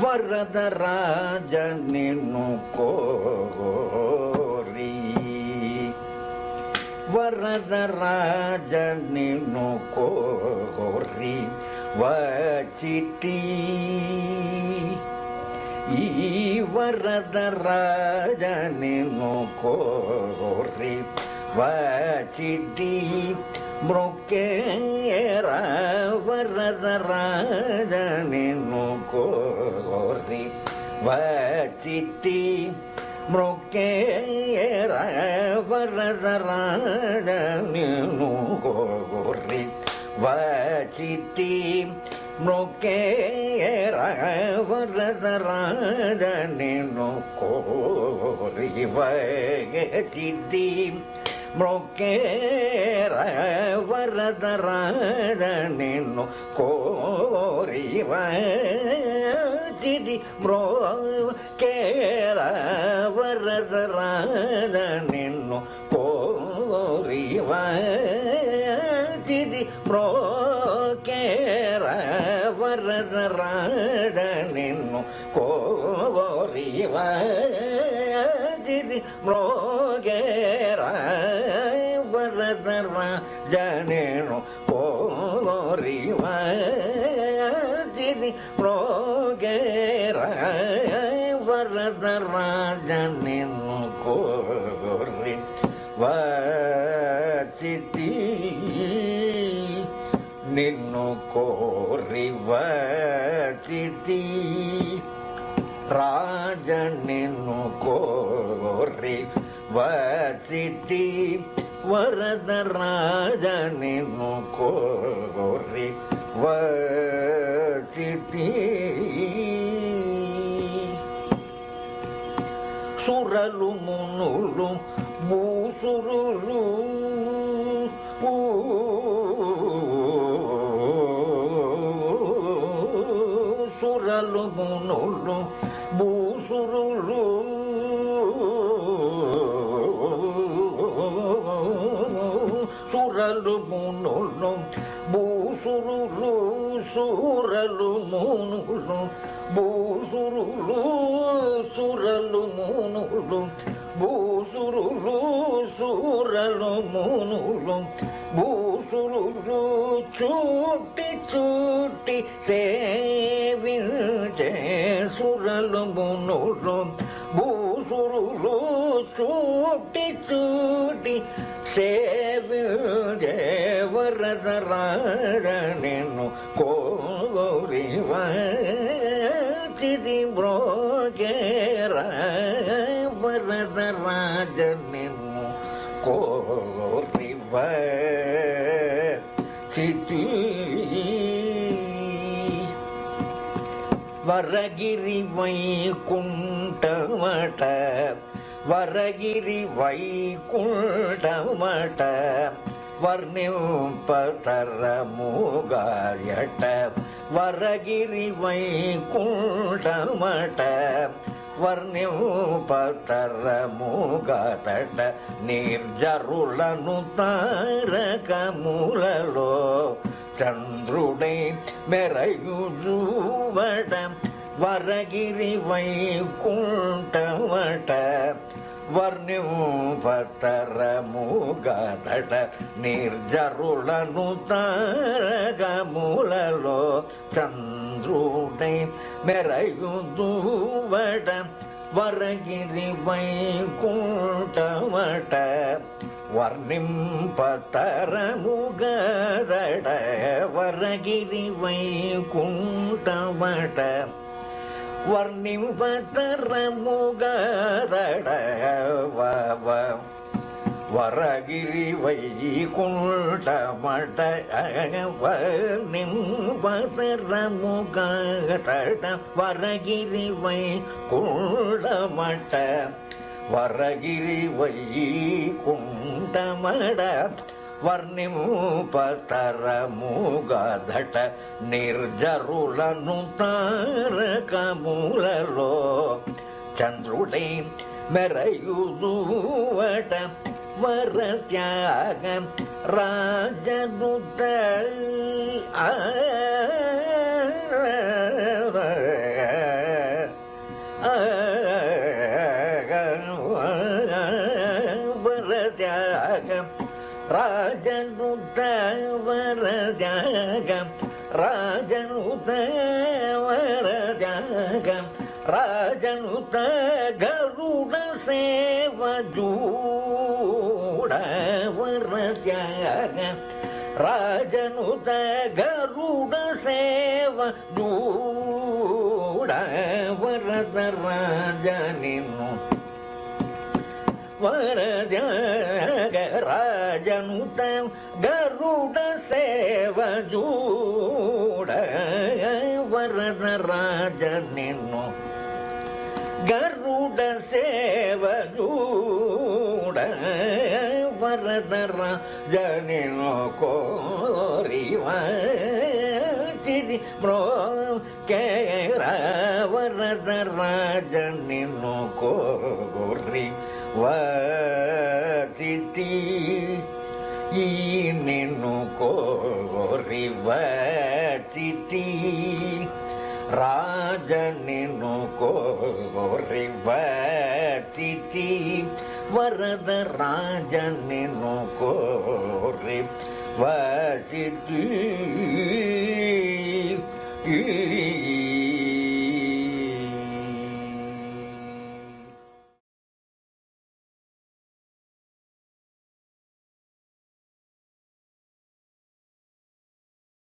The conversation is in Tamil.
ವರದರಾಜ ನಿನ್ನು ಕೋರಿ ವರದರಾಜ ನಿನ್ನು ಕೋರಿ ವಚಿತಿ ಈ ವರದರಾಜ ನಿನ್ನು ಕೋರಿ ವಚಿತಿ ಮೃಕೇರ ವರದರಾಜ ನಿನ್ನು ಕೋರಿ ವಚಿತಿ ಮೃಕೇರ ವರದರಾಜ ನಿನ್ನು ಕೋರಿ ವಚಿತಿ ಮೃಕೇರ ವರದರಾಜ ನಿನ್ನು ಕೋರಿ ವಚಿತಿ ಮೃಕೇರ ವರದರಾಜ ನಿನ್ನು ಕೋರಿವ ಚಿದಿ ಮೃಕೇರ ವರದರಾಜ ನಿನ್ನು ಕೋರಿವ ಚಿದಿ ಮೃಕೇರ నిన్ను కోరివది మ్రోగేరా వరద రాజనేను కోరివది మ్రోగేరా వరద రాజ నిన్ను కోరి వర ನಿನ್ನು ಕೋರಿ ವಚಿತಿ ರಾಜ ನಿನ್ನು ಕೋರಿ ವಚಿತಿ ವರದ ರಾಜ ನಿನ್ನು ಕೋರಿ ವಚಿತಿ ಸುರಲು ಮುನುಲು ಭೂಸುರುಲು సురలు మునులు భూసురులు సురలు మునులు భూసురులు సురలు మునులు భూసురులు సురలు మునులు భూసురులు చూటి చూటి సేవించే సురలు మునులు భూ சூட்டி சூட்டி சேவில் தேவரதராடனென்னும் கோரிவ சிதி புரோகேர வரதராஜனென்னும் கோரிவ சிதி வரகிரி வைகுண்டமட வரகிரி வைகுண்டமட வர்ணிம்பதரமுகாயட்ட வரகிரி வைகுண்டமட వర్ణ్యోపతరముగతట నిర్జరులను తారకములలో చంద్రుడై మెరయుజూవడం வரகிரி வைகுண்டமட ವರ್ಣಿಪತರ ಮೂಗದಟ ನಿರ್ಜರುಳನು ತಾರಗ ಮೂಲೋ ಚಂದ್ರುಡೈ ಮೆರೆಯುದುವಡ ವರಗಿರಿ ವೈಕುಂಠಮಟ ವರ್ಣಿಂಪತರ ಮುಗದಡ ವರಗಿರಿ ವೈಕುಂಠಮಟ வர்ணிம்பரமுகரட வரகிரி வைகுண்டமட வர்ணிம்பரமுகரட வரகிரி வை குண்டமட வரகிரி வை குண்டமட వర్ణిమూపతరముగదట నిర్జరులను తారకములలో చంద్రుడై మెరయుదూవట వరత్యాగ రాజదుత ఆ രാജനുദവരജാഗം രാജനുദവരജാഗം രാജനുത ഗരുഡ സേവജൂടവരജാഗം രാജനുത ഗരുഡ രാജനിന്നു ನಿನ್ನು ವರದ್ಯಾಗ ರಾಜನುತ ಗರುಡ ಸೇವ ಜೂಡ ವರದ ರಾಜ ನಿನ್ನು ಗರುಡ ಸೇವ ಜೂಡ ವರದ ರಾಜ ನಿನ್ನು ಕೋರಿವ ಚಿರಿ ಬ್ರೋ ಕೇರ ವರದ ರಾಜ ನಿನ್ನು ಕೋರಿ ವಚಿತಿ ಈ ನಿನ್ನು ಕೋರಿ ವಚಿತಿ ರಾಜ ನಿನ್ನು ಕೋರಿ ವಚಿತಿ ವರದ ರಾಜ ನಿನ್ನು ಕೋರಿ ವಚಿತಿ